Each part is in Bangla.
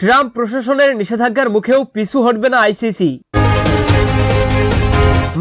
ট্রাম্প প্রশাসনের নিষেধাজ্ঞার মুখেও পিছু হটবে না আইসিসি।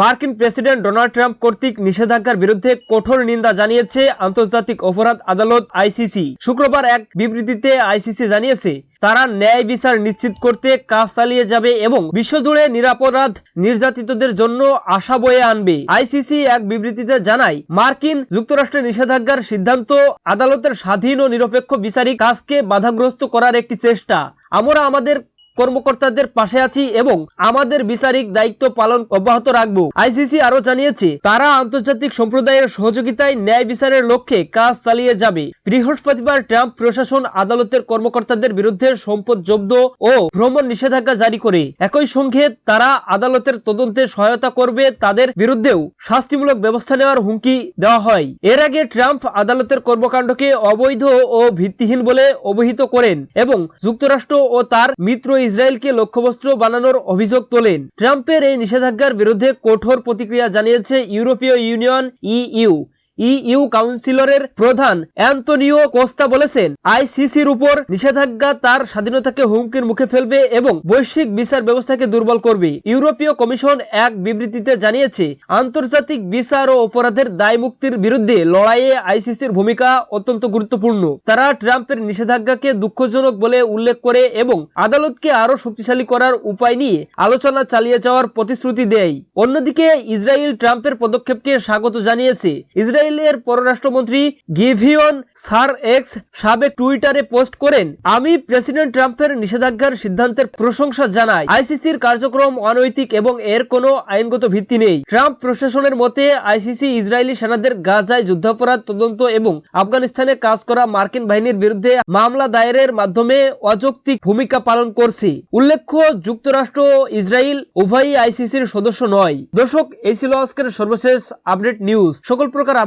মার্কিন প্রেসিডেন্ট ডোনাল্ড ট্রাম্প কর্তৃক নিষেধাজ্ঞার বিরুদ্ধে কঠোর নিন্দা জানিয়েছে আন্তর্জাতিক অপরাধ আদালত আইসিসি। শুক্রবার এক বিবৃতিতে আইসিসি জানিয়েছে, তারা ন্যায় বিচার নিশ্চিত করতে কাজ চালিয়ে যাবে এবং বিশ্বজুড়ে নিরাপরাধ নির্যাতিতদের জন্য আশা বয়ে আনবে। আইসিসি এক বিবৃতিতে জানায়, মার্কিন যুক্তরাষ্ট্রের নিষেধাজ্ঞার সিদ্ধান্ত আদালতের স্বাধীন ও নিরপেক্ষ বিচারিক কাজকে বাধাগ্রস্ত করার একটি চেষ্টা। আমরা আমাদের কর্মকর্তাদের পাশে আছি এবং আমাদের বিচারিক দায়িত্ব পালন অব্যাহত রাখব। আইসিসি আরও জানিয়েছে, তারা আন্তর্জাতিক সম্প্রদায়ের সহযোগিতায় ন্যায় বিচারের লক্ষ্যে কাজ চালিয়ে যাবে। বৃহস্পতিবার ট্রাম্প প্রশাসন আদালতের কর্মকর্তাদের বিরুদ্ধে সম্পদ জব্দ ও ভ্রমণ নিষেধাজ্ঞা জারি করে। একই সঙ্গে তারা আদালতের তদন্তে সহায়তা করবে তাদের বিরুদ্ধেও শাস্তিমূলক ব্যবস্থা নেওয়ার হুমকি দেওয়া হয়। এর আগে ট্রাম্প আদালতের কর্মকাণ্ডকে অবৈধ ও ভিত্তিহীন বলে অভিহিত করেন এবং যুক্তরাষ্ট্র ও তার মিত্র ইসরায়েলকে লক্ষ্যবস্ত্র বানানোর অভিযোগ তোলেন। ট্রাম্পের এই নিষেধাজ্ঞার বিরুদ্ধে কঠোর প্রতিক্রিয়া জানিয়েছে ইউরোপীয় ইউনিয়ন ইইউ। ইইউ কাউন্সিলরের প্রধান অ্যান্তনিও কোস্তা বলেছেন, আইসিসির উপর নিষেধাজ্ঞা তার স্বাধীনতাকে হুমকির মুখে ফেলবে এবং বৈশ্বিক বিচার ব্যবস্থাকে দুর্বল করবে। ইউরোপীয় কমিশন এক বিবৃতিতে জানিয়েছে, আন্তর্জাতিক বিচার ও অপরাধের দায় মুক্তির বিরুদ্ধে লড়াইয়ে আইসিসির ভূমিকা অত্যন্ত গুরুত্বপূর্ণ। তারা ট্রাম্পের নিষেধাজ্ঞাকে দুঃখজনক বলে উল্লেখ করে এবং আদালতকে আরও শক্তিশালী করার উপায় নিয়ে আলোচনা চালিয়ে যাওয়ার প্রতিশ্রুতি দেয়। অন্যদিকে ইসরায়েল ট্রাম্পের পদক্ষেপকে স্বাগত জানিয়েছে। ইসরায়েলের পররাষ্ট্রমন্ত্রী গিভিয়ন সার এক্স সাবেক টুইটারে পোস্ট করেন, আমি প্রেসিডেন্ট ট্রাম্পের নিষেধাজ্ঞার সিদ্ধান্তের প্রশংসা জানাই। আইসিসির কার্যক্রম অনৈতিক এবং এর কোনো আইনগত ভিত্তি নেই। ট্রাম্প প্রশাসনের মতে, আইসিসি ইসরায়েলি সেনাদের গাজায় যুদ্ধাপরাধ তদন্ত এবং আফগানিস্তানে কাজ করা মার্কিন বাহিনীর বিরুদ্ধে মামলা দায়েরের মাধ্যমে অযৌক্তিক ভূমিকা পালন করছে। উল্লেখ্য, যুক্তরাষ্ট্র ইসরায়েল উভয়ই আইসিসির সদস্য নয়। দর্শক, এই ছিল আজকের সর্বশেষ আপডেট নিউজ। সকল প্রকার